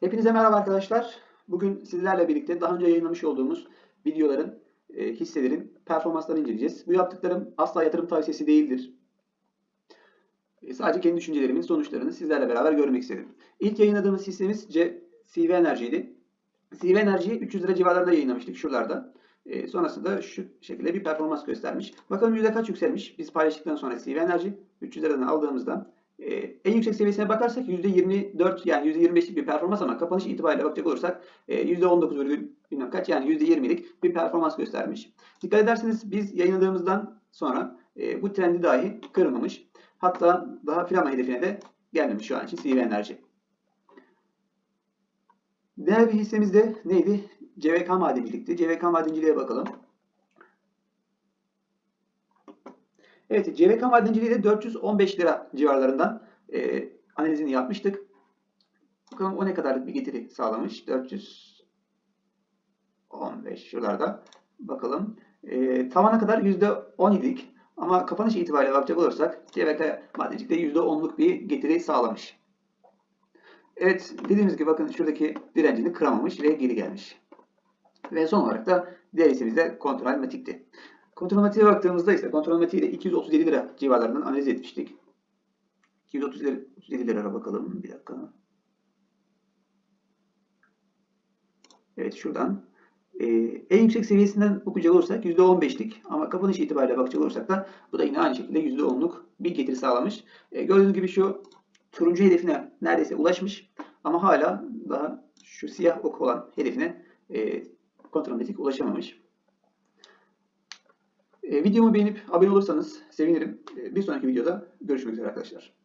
Hepinize merhaba arkadaşlar. Bugün sizlerle birlikte daha önce yayınlamış olduğumuz videoların, e, hisselerin performanslarını inceleyeceğiz. Bu yaptıklarım asla yatırım tavsiyesi değildir. E, sadece kendi düşüncelerimin sonuçlarını sizlerle beraber görmek istedim. İlk yayınladığımız hissemiz C CV Enerji'ydi. CV Enerji'yi 300 lira civarlarında yayınlamıştık şuralarda. E, sonrasında şu şekilde bir performans göstermiş. Bakalım yüzde kaç yükselmiş? Biz paylaştıktan sonra CV Enerji 300 liradan aldığımızda e, en yüksek seviyesine bakarsak %24 yani %25'lik bir performans ama kapanış itibariyle bakacak olursak e, %19 virgül bilmem kaç yani %20'lik bir performans göstermiş. Dikkat ederseniz biz yayınladığımızdan sonra e, bu trendi dahi kırmamış. Hatta daha filama hedefine de gelmemiş şu an için CV Enerji. Diğer bir hissemiz de neydi? CVK madencilikti. CVK madenciliğe bakalım. Evet, CVK madenciliği de 415 lira civarlarından e, analizini yapmıştık. Bakalım o ne kadarlık bir getiri sağlamış? 415 şuralarda. Bakalım. E, tavana kadar %17'lik ama kapanış itibariyle bakacak olursak CVK madencilikte %10'luk bir getiri sağlamış. Evet, dediğimiz gibi bakın şuradaki direncini kıramamış ve geri gelmiş. Ve son olarak da diğer kontrol matikti. Kontrolmatiğe baktığımızda ise kontrolmatiği de 237 lira civarlarından analiz etmiştik. 237 lira bakalım. Bir dakika. Evet şuradan. Ee, en yüksek seviyesinden okuyacak olursak %15'lik ama kapanış itibariyle bakacak olursak da bu da yine aynı şekilde %10'luk bir getiri sağlamış. Ee, gördüğünüz gibi şu turuncu hedefine neredeyse ulaşmış ama hala daha şu siyah ok olan hedefine e, kontrolmatik ulaşamamış. E, videomu beğenip abone olursanız sevinirim. E, bir sonraki videoda görüşmek üzere arkadaşlar.